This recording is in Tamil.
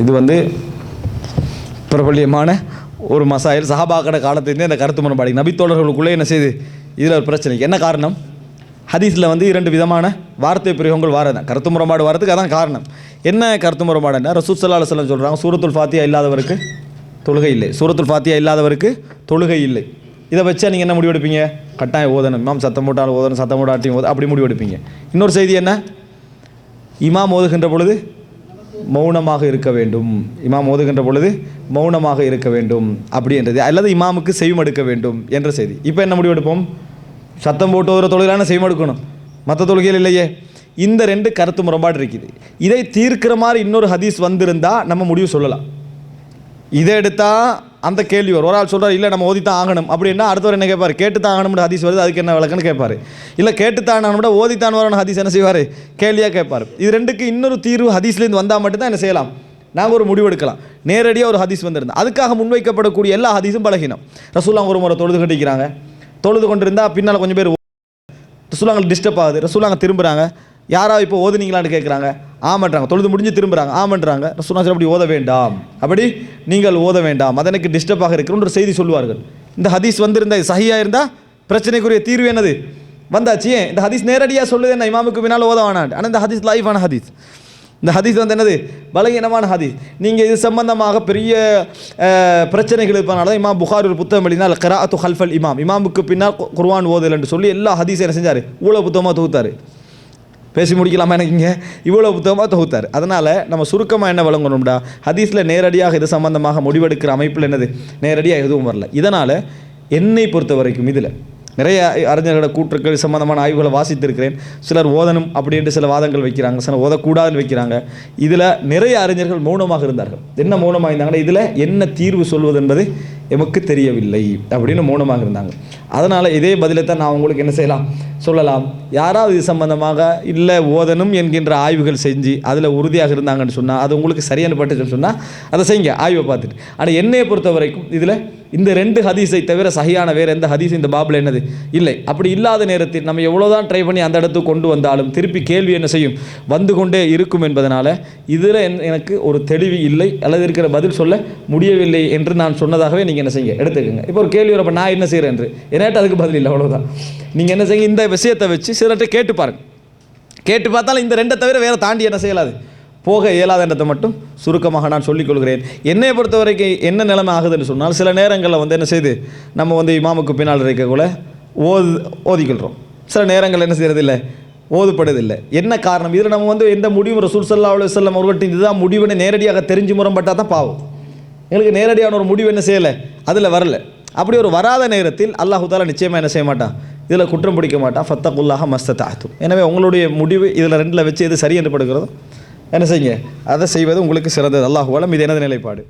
இது வந்து பிரபல்யமான ஒரு மசாயில். சஹாபாக்கட காலத்திலேருந்து இந்த கருத்து முரண்பாடு. நபித்தோழர்களுக்குள்ளே என்ன செய்து? இதில் ஒரு பிரச்சனைக்கு. என்ன காரணம்? ஹதீஸில் வந்து இரண்டு விதமான வார்த்தை பிரயோகங்கள் வாரதான் கருத்து முரண்பாடு வரதுக்கு அதான் காரணம். என்ன கருத்து முரண்பாடுன்னா ரசூல் சல்லா அலுவலம் சொல்கிறாங்க சூரத்துல் ஃபாத்தியா இல்லாதவருக்கு தொழுகை இல்லை. சூரத்துல் ஃபாத்தியா இல்லாதவருக்கு தொழுகை இல்லை. இதை வச்சா நீங்கள் என்ன முடிவெடுப்பீங்க? கட்டாயம் ஓதணும். இமாம் சத்தம் போட்டாலும் ஓதணும் சத்தம் போட்டாட்டியும் ஓத அப்படி முடிவெடுப்பீங்க. இன்னொரு செய்தி என்ன? இமாம் ஓதுகின்ற பொழுது மௌனமாக இருக்க வேண்டும். இமாம் ஓதுகின்ற பொழுது மௌனமாக இருக்க வேண்டும் அப்படின்றது அல்லது இமாமுக்கு செய்வமெடுக்க வேண்டும் என்ற செய்தி. இப்போ என்ன முடிவெடுப்போம் சத்தம் போட்டு ஓதுற தொழிலான செய்வமெடுக்கணும் மற்ற தொழுகையில் இல்லையே. இந்த ரெண்டு கருத்து முரண்பாடு இருக்குது. இதை தீர்க்கிற மாதிரி இன்னொரு ஹதீஸ் வந்திருந்தால் நம்ம முடிவு சொல்லலாம். இதை எடுத்தால் அந்த கேள்வி வரும். ஒரு ஆள் சொல்கிறார் இல்லை நம்ம ஓதித்தான் ஆகணும். அப்படின்னா அடுத்தவர் என்ன கேட்பார்? கேட்டுத்தான் ஆகணும்னு ஹதீஸ் வருது அதுக்கு என்ன விளக்குன்னு கேட்பார். இல்லை கேட்டுத்தான் ஆகணும்னா ஓதித்தான் வரணும் ஹதீஸ் என்ன செய்வார்? கேள்வியாக கேட்பார். இது ரெண்டுக்கு இன்னொரு தீர்வு ஹதீஸ்லேருந்து வந்தால் மட்டும்தான் என்ன செய்யலாம்? நாங்கள் ஒரு முடிவு எடுக்கலாம். நேரடியாக ஒரு ஹதீஸ் வந்திருந்தோம் அதுக்காக முன்வைக்கப்படக்கூடிய எல்லா ஹதீஸும் பலகீனம். ரசூல்லாம் ஒரு முறை தொழுது கட்டிக்கிறாங்க தொழுது கொண்டிருந்தால் பின்னால் கொஞ்சம் பேர் ரசூலாங்க டிஸ்டர்ப் ஆகுது. ரசூலாங்க திரும்புகிறாங்க யாராவது இப்போ ஓதுனீங்களான்னு கேட்குறாங்க. ஆமன்றாங்க. தொழுது முடிஞ்சு திரும்புகிறாங்க ஆமன்றாங்க. சொன்னாச்சு அப்படி ஓத வேண்டாம். அப்படி நீங்கள் ஓத வேண்டாம். அது எனக்கு டிஸ்டர்பாக இருக்குன்னு செய்தி சொல்லுவார்கள். இந்த ஹதீஸ் வந்திருந்தா சஹியாக இருந்தால் பிரச்சனைக்குரிய தீர்வு என்னது? வந்தாச்சு ஏன்? இந்த ஹதீஸ் நேரடியாக சொல்லுது என்ன? இமாமுக்கு பின்னால் ஓத வேணாம். ஆனால் இந்த ஹதீஸ் லைஃபான ஹதீஸ். இந்த ஹதீஸ் வந்து என்னது? பலகீனமான ஹதீஸ். நீங்கள் இது சம்பந்தமாக பெரிய பிரச்சனைகள் இருப்பதனால தான் இமாம் புகார் ஒரு புத்தகம் எழுதினால் கராத்து ஹல்ஃபல் இமாம் இமாமுக்கு பின்னால் குர்வான் ஓதல் என்று சொல்லி எல்லா ஹதீஸும் என்ன செஞ்சார்? இவ்வளோ புத்தகமாக தொகுத்தார். பேசி முடிக்கலாமா எனக்கு இங்கே? இவ்வளோ புத்தகமாக தொகுத்தார். அதனால் நம்ம சுருக்கமாக என்ன வழங்கணும்டா? ஹதீஸில் நேரடியாக இது சம்பந்தமாக முடிவெடுக்கிற அமைப்பில் என்னது? நேரடியாக எதுவும் வரல. இதனால் என்னை பொறுத்த வரைக்கும் இதில் நிறைய அறிஞர்களோட கூற்றுக்கள் சம்பந்தமான ஆய்வுகளை வாசித்திருக்கிறேன். சிலர் ஓதனும் அப்படின்ட்டு சில வாதங்கள் வைக்கிறாங்க. சிலர் ஓதக்கூடாதுன்னு வைக்கிறாங்க. இதில் நிறைய அறிஞர்கள் மௌனமாக இருந்தார்கள். என்ன மௌனமாக இருந்தாங்கன்னா இதில் என்ன தீர்வு சொல்வது என்பது எமக்கு தெரியவில்லை அப்படின்னு மௌனமாக இருந்தாங்க. அதனால் இதே பதிலை தான் நான் உங்களுக்கு என்ன செய்யலாம்? சொல்லலாம். யாராவது இது சம்பந்தமாக இல்லை ஓதணும் என்கின்ற ஆய்வுகள் செஞ்சு அதில் உறுதியாக இருந்தாங்கன்னு சொன்னால் அது உங்களுக்கு சரியான பட்டுச்சுன்னு சொன்னால் அதை செய்யுங்க ஆய்வை பார்த்துட்டு. ஆனால் என்னையை பொறுத்த வரைக்கும் இதில் இந்த ரெண்டு ஹதீஸை தவிர சகையான வேறு எந்த ஹதீஸ் இந்த பாபில் என்னது? இல்லை. அப்படி இல்லாத நேரத்தில் நம்ம எவ்வளோதான் ட்ரை பண்ணி அந்த இடத்துக்கு கொண்டு வந்தாலும் திருப்பி கேள்வி என்ன செய்யும்? வந்து கொண்டே இருக்கும் என்பதனால் இதில் எனக்கு ஒரு தெளிவு இல்லை. அல்லது இருக்கிற பதில் சொல்ல முடியவில்லை என்று நான் சொன்னதாகவே நீங்கள் என்ன செய்யுங்க? எடுத்துக்கோங்க. இப்போ ஒரு கேள்வி வரப்போ நான் என்ன செய்கிறேன் என்று? என்கிட்ட அதுக்கு பதில் இல்லை அவ்வளோதான் நீங்கள் என்ன செய்யுங்க? இந்த விஷயத்தை வச்சு சிலர்கிட்ட கேட்டு பாருங்க. கேட்டு பார்த்தாலும் இந்த ரெண்டை தவிர வேறு தாண்டி என்ன செய்யலாது? போக இயலாதன்றதை மட்டும் சுருக்கமாக நான் சொல்லிக் கொள்கிறேன். என்னை பொறுத்த வரைக்கும் என்ன நிலைமை ஆகுதுன்னு சொன்னால் சில நேரங்களில் வந்து என்ன செய்து நம்ம வந்து இமாமுக்கு பின்னால் இருக்கக்குள்ள ஓது ஓதிக்கொள்கிறோம் சில நேரங்கள் என்ன செய்கிறது இல்லை ஓதுப்படுதில்லை என்ன காரணம்? இதில் நம்ம வந்து எந்த முடிவு ரசூல் சல்லா அலுவலி வல்லம் அவர்கள்ட்ட இதுதான் முடிவுன்னு நேரடியாக தெரிஞ்சு முரம்பட்டால் தான் பாவம். எங்களுக்கு நேரடியான ஒரு முடிவு என்ன செய்யலை? அதில் வரல. அப்படி ஒரு வராத நேரத்தில் அல்லாஹு தாலா நிச்சயமாக என்ன செய்ய மாட்டான்? இதில் குற்றம் பிடிக்க மாட்டான் ஃபத்தகுல்லாக மஸ்தத்தாத்தும் எனவே உங்களுடைய முடிவு இதில் ரெண்டில் வச்சு எது சரி என்று படுகிறதோ என்ன செய்யுங்க? அதை செய்வது உங்களுக்கு சிறந்தது. அல்லாஹுவாலம் இது எனது நிலைப்பாடு.